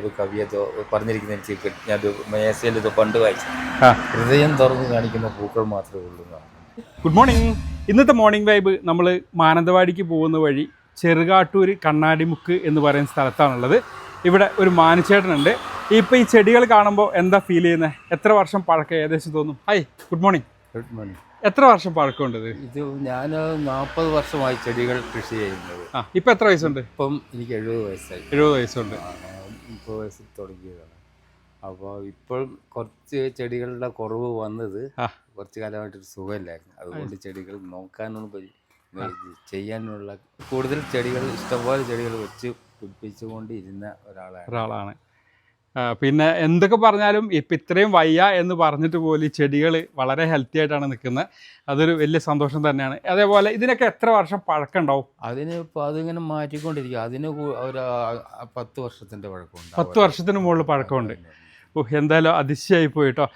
ഒരു കവിയതോ പറഞ്ഞിരിക്കുന്ന എനിക്ക് ഞാൻ മേശയിൽ ഇത് പണ്ട് വായിച്ചു. ഹൃദയം തുറന്ന് കാണിക്കുന്ന പൂക്കൾ മാത്രമേ ഉള്ളൂ ഗുഡ് മോർണിംഗ് ഇന്നത്തെ മോർണിംഗ് വൈബ് നമ്മൾ മാനന്തവാടിക്ക് പോകുന്ന വഴി ചെറുകാട്ടൂർ കണ്ണാടിമുക്ക് എന്ന് പറയുന്ന സ്ഥലത്താണുള്ളത്. ഇവിടെ ഒരു മാനിച്ചേട്ടനുണ്ട് ഇപ്പോൾ ഈ ചെടികൾ കാണുമ്പോൾ എന്താ ഫീൽ ചെയ്യുന്നത് എത്ര വർഷം പഴക്കം ഏകദേശം തോന്നും? Hi good morning good morning എത്ര വർഷം പഴക്കമുണ്ട് ഇത് ഇത് ഞാൻ നാൽപ്പത് വർഷമായി ചെടികൾ കൃഷി ചെയ്യുന്നത്. ആ ഇപ്പം എത്ര വയസ്സുണ്ട്? ഇപ്പം എനിക്ക് എഴുപത് വയസ്സായി. എഴുപത് വയസ്സുണ്ട്. മുപ്പത് വയസ്സിൽ തുടങ്ങിയതാണ്. അപ്പോൾ ഇപ്പോൾ കുറച്ച് ചെടികളുടെ കുറവ് വന്നത് കുറച്ചു കാലമായിട്ടൊരു സുഖമില്ലായിരുന്നു. അതുകൊണ്ട് ചെടികൾ നോക്കാനൊന്നും ചെയ്യാനുള്ള കൂടുതൽ ചെടികൾ ഇഷ്ടംപോലെ ചെടികൾ വെച്ച് പിടിപ്പിച്ചുകൊണ്ടിരുന്ന ഒരാളാണ്. ഒരാളാണ്. പിന്നെ എന്തൊക്കെ പറഞ്ഞാലും ഇപ്പം ഇത്രയും വയ്യ എന്ന് പറഞ്ഞിട്ട് പോലും ഈ ചെടികൾ വളരെ ഹെൽത്തി ആയിട്ടാണ് നിൽക്കുന്നത്. അതൊരു വലിയ സന്തോഷം തന്നെയാണ്. അതേപോലെ ഇതിനൊക്കെ എത്ര വർഷം പഴക്കം ഉണ്ടാവും? അതിന് ഇപ്പോൾ അതിങ്ങനെ മാറ്റിക്കൊണ്ടിരിക്കുക അതിന് ഒരു പത്ത് വർഷത്തിന്റെ പഴക്കമുണ്ട്. പത്ത് വർഷത്തിന് മുകളിൽ പഴക്കമുണ്ട്. ഓ എന്തായാലും അതിശയായി പോയിട്ടോ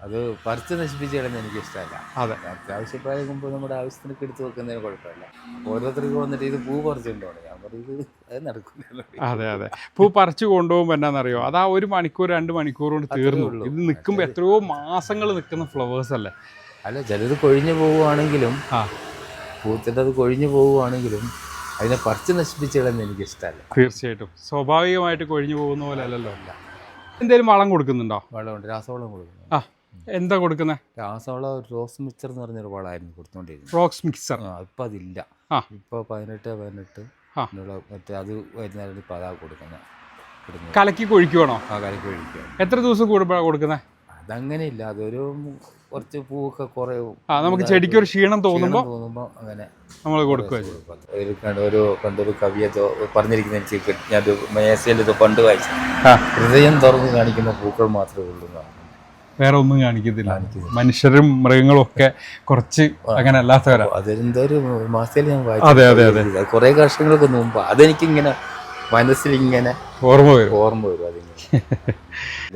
അത് പറിച്ച് നശിപ്പിച്ച് കളയുന്ന എനിക്ക് ഇഷ്ടമല്ല അതെ. അത്യാവശ്യപ്രായമാകുമ്പോൾ നമ്മുടെ ആവശ്യത്തിനൊക്കെ എടുത്ത് വെക്കുന്നതിന് കുഴപ്പമില്ല. ഓരോരുത്തർക്ക് വന്നിട്ട് ഇത് പൂ പറിച്ചിട്ടുണ്ടോ? ഞാൻ പറയും ഇത് അത് നടക്കില്ല അതെ അതെ. പൂ പറിച്ചു കൊണ്ടുപോകുമ്പോൾ എന്നാണെന്നറിയോ അത് ആ ഒരു മണിക്കൂർ രണ്ട് മണിക്കൂർ കൊണ്ട് തീർന്നുള്ളൂ ഇത് നിൽക്കുമ്പോൾ എത്രയോ മാസങ്ങൾ നിൽക്കുന്ന ഫ്ലവേഴ്സ് അല്ലേ? അല്ല ചിലത് കൊഴിഞ്ഞു പോവുകയാണെങ്കിലും ആ. പൂത്തിന്റെ അത് കൊഴിഞ്ഞു പോവുകയാണെങ്കിലും അതിനെ പറിച്ച് നശിപ്പിച്ച് കളയുന്ന എനിക്ക് ഇഷ്ടമല്ല തീർച്ചയായിട്ടും. സ്വാഭാവികമായിട്ട് കൊഴിഞ്ഞു പോകുന്ന പോലെ അല്ലല്ലോ? എന്തെങ്കിലും വളം കൊടുക്കുന്നുണ്ടോ? വളമുണ്ട് രാസവളം കൊടുക്കുന്നു ആ. എന്താ കൊടുക്കുന്നത് രാസവള റോസ് മിക്സർ എന്ന് പറഞ്ഞൊരു വളമായിരുന്നു കൊടുത്തോണ്ടിരുന്നത് റോക്സ് മിക്സർ. ഇപ്പൊ ഇപ്പം അതില്ല. ആ. ഇപ്പോൾ പതിനെട്ട് പതിനെട്ട് ആ. എന്നുള്ള മറ്റേ അത് വരുന്നതിന് ഇപ്പൊ അതാ കൊടുക്കുന്നത് കലക്കി കൊഴിക്കുവാണോ? ആ കലക്കി ഒഴിക്കുക എത്ര ദിവസം കൂടുമ്പോഴാണ് കൊടുക്കുന്നത് അതങ്ങനെ ഇല്ല. അതൊരു കുറച്ച് പൂവൊക്കെ കുറേ ആ നമുക്ക് ചെടിക്ക് ഒരു ക്ഷീണം തോന്നുമ്പോൾ തോന്നുമ്പോൾ അങ്ങനെ നമ്മൾ കൊടുക്കുക ഒരു കണ്ട- ഒരു പണ്ടൊരു കവിയതോ പറഞ്ഞിരിക്കുന്ന എനിക്ക് ഞാൻ മേശയിൽ ഇത് പണ്ട് വായിച്ചു. ഹൃദയം തുറന്ന് കാണിക്കുന്ന പൂക്കൾ മാത്രമേ ഉള്ളൂ എന്നാണ് വേറെ ഒന്നും കാണിക്കത്തില്ല. മനുഷ്യരും മൃഗങ്ങളും ഒക്കെ കുറച്ച് അങ്ങനെ അല്ലാത്തവരാ. അതെന്തോ ഒരു മാസത്തിൽ ഞാൻ അതെ, അതെ, അതെ. കുറേ വർഷങ്ങൾക്ക് മുമ്പ് അതെനിക്കിങ്ങനെ മനസ്സിലിങ്ങനെ ഓർമ്മ വരും. ഓർമ്മ വരും അതിങ്ങനെ.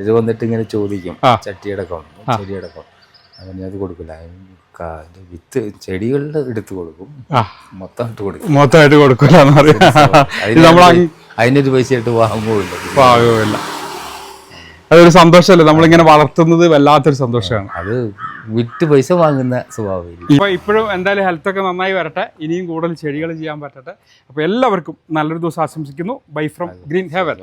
ഇത് വന്നിട്ട് ഇങ്ങനെ ചോദിക്കും. ചട്ടിയടക്കം ചെടിയടക്കം അങ്ങനെ അത് കൊടുക്കില്ല. വിത്ത് ചെടികളുടെ എടുത്ത് കൊടുക്കും. മൊത്തമായിട്ട് കൊടുക്കും. മൊത്തമായിട്ട് കൊടുക്കില്ല അതിനൊരു- പൈസ ആയിട്ട് വാങ്ങുകയില്ല. അതൊരു സന്തോഷമല്ലേ? നമ്മളിങ്ങനെ വളർത്തുന്നത് വല്ലാത്തൊരു സന്തോഷമാണ്. അത് വിറ്റ് പൈസ വാങ്ങുന്ന സ്വഭാവം ഇപ്പൊ ഇപ്പോഴും എന്തായാലും ഹെൽത്ത് ഒക്കെ നന്നായി വരട്ടെ. ഇനിയും കൂടുതൽ ചെടികൾ ചെയ്യാൻ പറ്റട്ടെ. അപ്പൊ എല്ലാവർക്കും നല്ലൊരു ദിവസം ആശംസിക്കുന്നു. Bye from green heaven